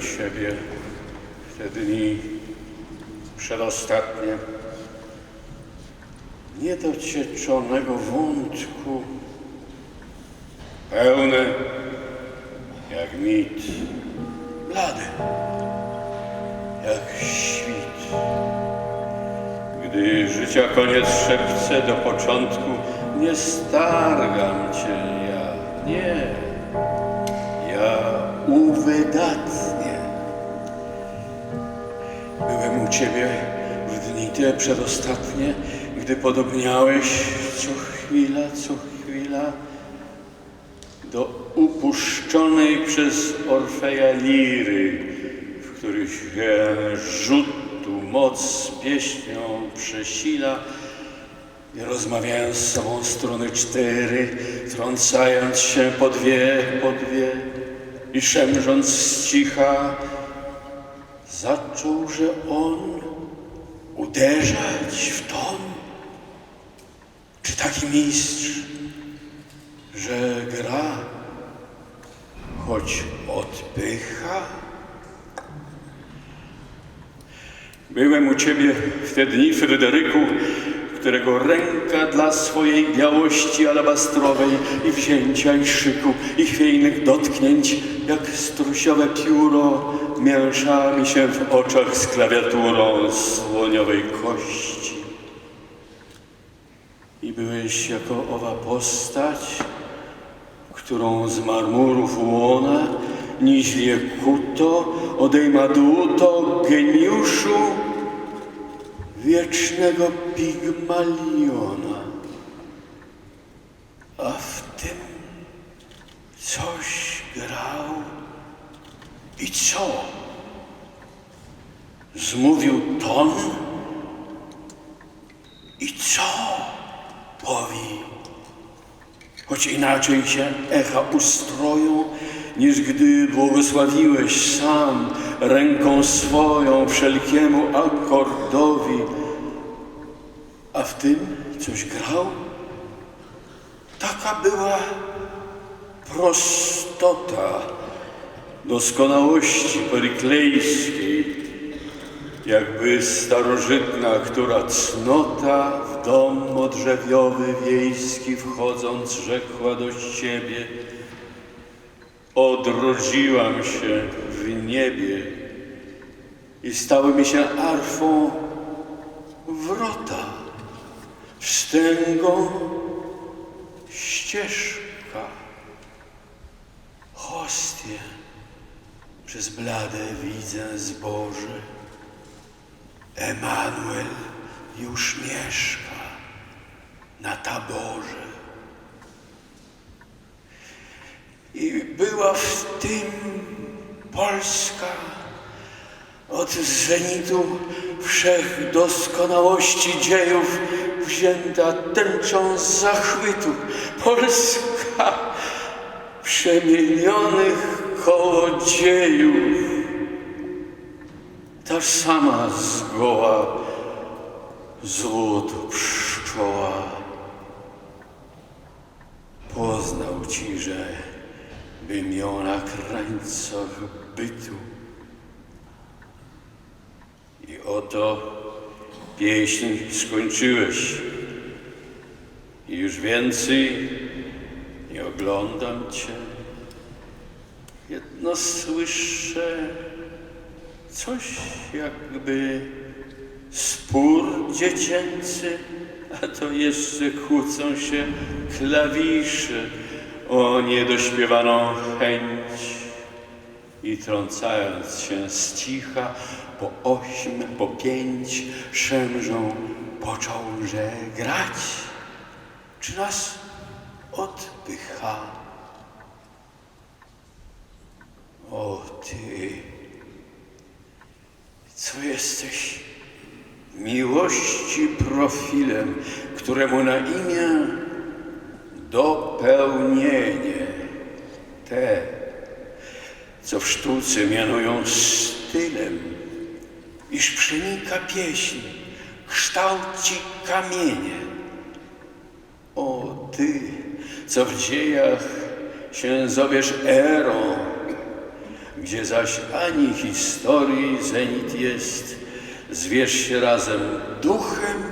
Ciebie w te dni przedostatnie niedocieczonego wątku, pełne jak mit, blady jak świt. Gdy życia koniec szepce do początku, nie stargam Cię ja, nie, uwydatnię. Byłem u Ciebie w dni te przedostatnie, gdy podobniałeś co chwila, co chwila do upuszczonej przez Orfeja liry, w których się rzutu moc pieśnią przesila i rozmawiając z sobą strony cztery, trącając się po dwie, po dwie i szemrząc z cicha, zaczął, że on uderzać w ton. Czy taki mistrz, że gra, choć odpycha? Byłem u ciebie w te dni, Fryderyku, którego ręka dla swojej białości alabastrowej i wzięcia i szyku i chwiejnych dotknięć, jak strusiowe pióro, mięsza mi się w oczach z klawiaturą słoniowej kości. I byłeś jako owa postać, którą z marmurów łona, niźlie kuto, odejma dłuto geniuszu wiecznego pigmaliona. A w tym coś grał i co? Zmówił ton i co powi? choć inaczej się echa ustroją, niż gdy błogosławiłeś sam ręką swoją wszelkiemu akordowi. A w tym coś grał? Taka była prostota doskonałości periklejskiej, jakby starożytna, która cnota w dom odrzewiowy wiejski wchodząc rzekła do siebie odrodziłam się w niebie i stały mi się arfą wrota, wstęgą ścieżka, hostie przez blade widzę zboże. Emanuel już mieszka na taborze. I była w tym Polska od zenitu wszech doskonałości dziejów wzięta tęczą zachwytu. Polska przemienionych kołodziejów ta sama zgoła złoto pszczoła. Poznał ci, że ją na krańcach bytu. I oto pieśń skończyłeś. I już więcej nie oglądam cię. Jedno słyszę coś jakby spór dziecięcy, a to jeszcze kłócą się klawisze o niedośpiewaną chęć i trącając się z cicha po ośm, po pięć szemrzą począł, że grać, czy nas odpycha. O ty, co jesteś miłości profilem, któremu na imię dopełnienie te, co w sztuce mianują stylem, iż przenika pieśń, kształci kamienie. O ty, co w dziejach się zowiesz erą, gdzie zaś ani historii zenit jest, zwierz się razem duchem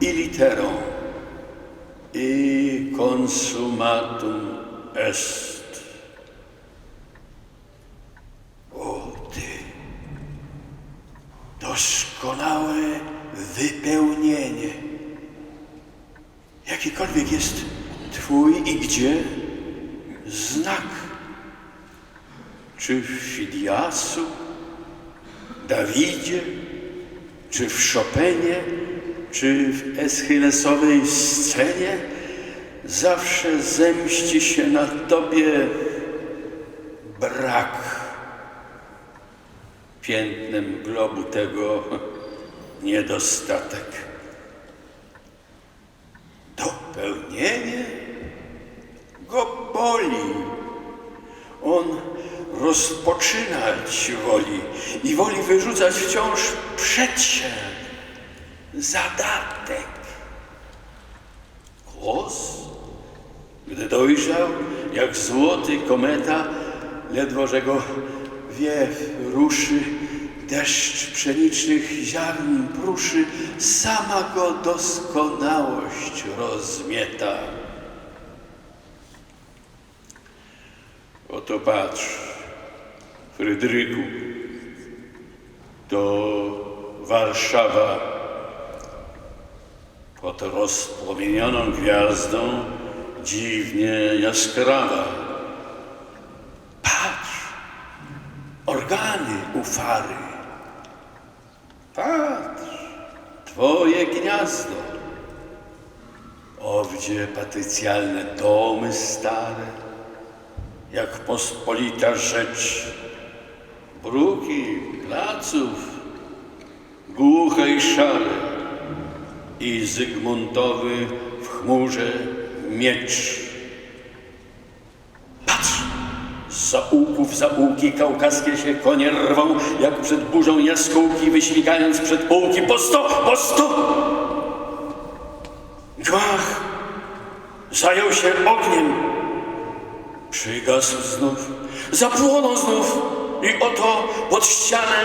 i literą i consumatum est. O ty, doskonałe wypełnienie. Jakikolwiek jest Twój i gdzie znak. Czy w Fidiasu, Dawidzie, czy w Chopinie, czy w Eschylesowej scenie, zawsze zemści się na Tobie brak. Piętnem globu tego niedostatek. Dopełnienie go boli. On rozpoczynać woli i woli wyrzucać wciąż przed się zadatek. Głos, gdy dojrzał, jak złoty kometa, ledwo że go wiew ruszy, deszcz pszenicznych ziarn pruszy, sama go doskonałość rozmieta. Oto patrz, Frydryku, to Warszawa pod rozpłomienioną gwiazdą dziwnie jaskrawa. Patrz, organy u fary. Patrz, twoje gniazdo. Owdzie patrycjalne domy stare, jak pospolita rzecz. Bruki placów, głuche i szare i Zygmuntowy w chmurze miecz. Patrz! Z zaułków zaułki kaukaskie się konie rwą, jak przed burzą jaskółki, wyśmigając przed półki. Po sto! Po sto! Gmach! Zajął się ogniem. Przygasł znów, zapłonął znów i oto pod ścianę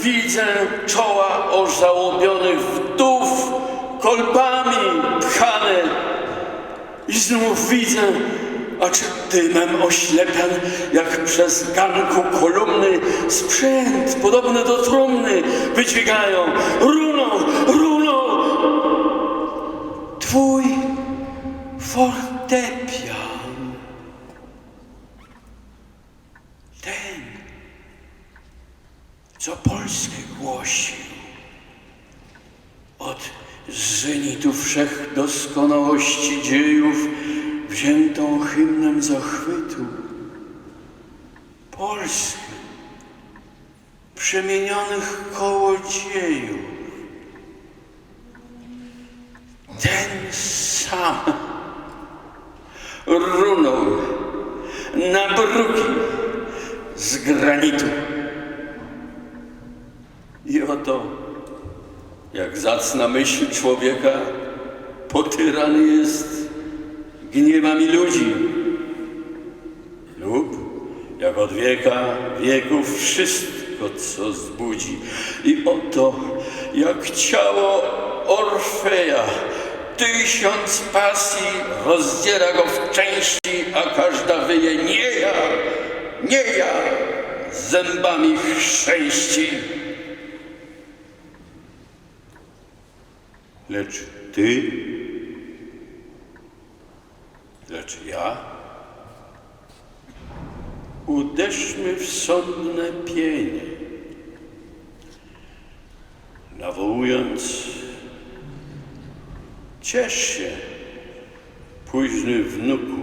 widzę czoła ożałobionych wdów kolbami pchane. I znów widzę, acz dymem oślepian, jak przez ganku kolumny sprzęt podobny do trumny wydźwigają runą, runą twój fortepian. Ten, co Polskę głosił od zenitu wszech doskonałości dziejów wziętą hymnem zachwytu. Polskę przemienionych kołodziejów. Ten sam runął na bruki z granitu. I oto, jak zacna myśl człowieka, potyrany jest gniewami ludzi. Lub, jak od wieka wieków, wszystko, co zbudzi. I oto, jak ciało Orfeja, tysiąc pasji rozdziera go w części, a każda wyje nie ja, nie ja, zębami chrzęści. Lecz ty, lecz ja, uderzmy w sądne pienie, nawołując, ciesz się, późny wnuku,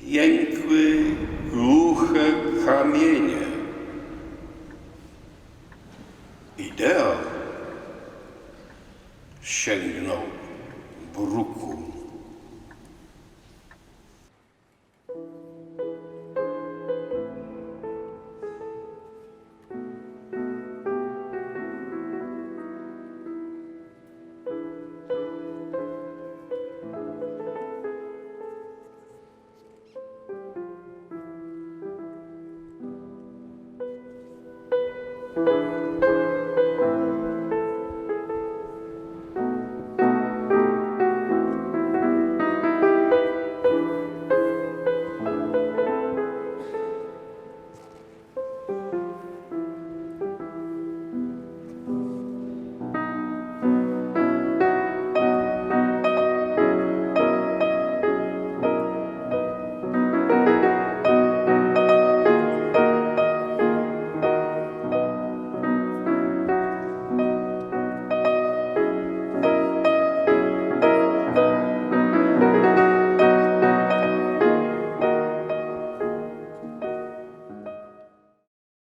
jękły głuche kamienie.